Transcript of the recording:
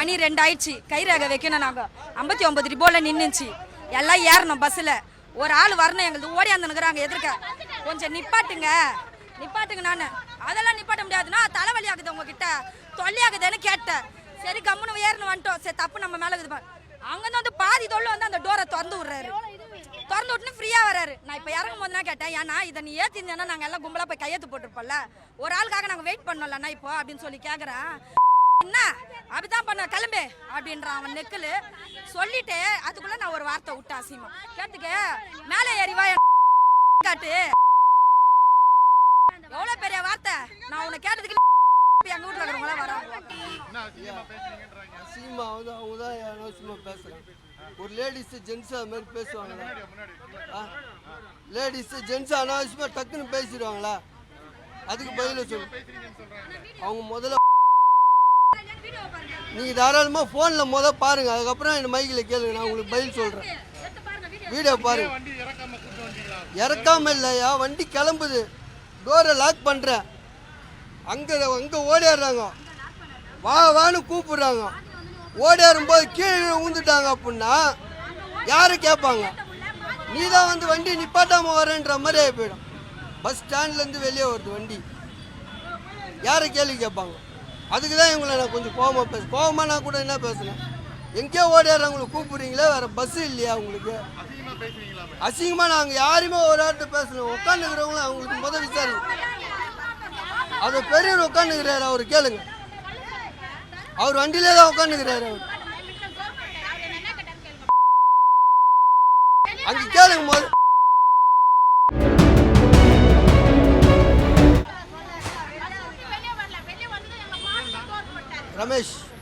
மணி ரெண்டு ஆயிடுச்சு கை வைக்கணும் நாங்கள் ஐம்பத்தி ஒன்பது ரிபோல நின்றுச்சு எல்லாம் ஏறணும் பஸ்ஸில் ஒரு ஆள் வரணும். எங்களுக்கு ஓடியாந்துனுக்குறாங்க எதிர்க்க. கொஞ்சம் நிப்பாட்டுங்க. நிப்பாட்டுங்க நான். அதெல்லாம் நிப்பாட்ட முடியாதுன்னா தலைவலி ஆகுது உங்ககிட்ட. தொல்லி ஆகுதுன்னு கேட்டேன். சரி கம்முன்னு ஏறணும் வந்துட்டோம். சரி தப்பு நம்ம மேலே இருக்குது அங்கேருந்து வந்து பாதி தொழில் வந்து அந்த டோரை திறந்து விட்றாரு. திறந்து விட்டுன்னு ஃப்ரீயாக வராரு. நான் இப்போ இறங்கும் போது தான் கேட்டேன். ஏன்னா இதை நீ ஏற்றிருந்தேன்னா நாங்கள் எல்லாம் கும்பலாக போய் கையெழுத்து போட்டிருப்போம்ல. ஒரு ஆளுக்காக நாங்கள் வெயிட் பண்ணோம்லண்ணா இப்போ அப்படின்னு சொல்லி கேட்குறேன் என்ன அப்படிதான் பண்ண கிளம்பு அப்படின்றான் அவன் நெக்கலு. சொல்லிட்டு அதுக்குள்ள நான் ஒரு வார்த்தை விட்டேன் அசிமா கேட்டுக்க மேலே ஏறி வா என் காட்டு. எவ்வளவு பெரிய வார்த்தை? நான் உன்னை கேட்டதுக்கு எங்க வீட்டுல இருக்கிறவங்க வராங்க. சீமா வந்து அவங்க தான் யாரோ சும்மா பேசுகிறாங்க ஒரு லேடிஸு ஜென்ஸு அது மாதிரி பேசுவாங்களா? ஆ? லேடிஸு ஜென்ஸு அனாவசியமாக டக்குன்னு பேசிடுவாங்களா? அதுக்கு பதில சொல்லு. அவங்க முதல்ல நீங்கள் தாராளமாக ஃபோனில் மொதல் பாருங்கள் அதுக்கப்புறம் என் மைக்கில் கேளுங்க. நான் உங்களுக்கு பதில் சொல்கிறேன் வீடியோ பாருங்க. இறக்காம இல்லையா? வண்டி கிளம்புது. டோரை லாக் பண்ணுறேன் அங்கே அங்கே ஓடிடுறாங்க வா வான்னு கூப்பிடுறாங்க. ஓடியாரும்போது கீழே ஊந்துட்டாங்க அப்படின்னா யாரு கேட்பாங்க? நீ தான் வந்து வண்டி நிப்பாட்டாமல் வரேன்ற மாதிரி ஆகி போயிடும். பஸ் ஸ்டாண்ட்லேருந்து வெளியே வருது வண்டி. யாரை கேள்வி கேட்பாங்க? அதுக்கு தான் இவங்களை நான் கொஞ்சம் கோபமாக பேச கோபமாக நான் கூட என்ன பேசுனேன் எங்கேயோ ஓடியாடுறவங்களை கூப்பிடுறீங்களே வேறு பஸ்ஸு இல்லையா உங்களுக்கு? அசிங்கமாக நாங்கள் யாருமே ஒரு ஆட்டு பேசணும் உட்காந்துக்கிறவங்களும் அவங்களுக்கு முத விசாரி அது பெரியவர் உட்காந்துக்கிறாரு அவர் கேளுங்க. அவர் வண்டியிலே தான் உட்காந்துக்கிறாரு அவர். அங்கே கேளுங்க போது বাংলাদেশ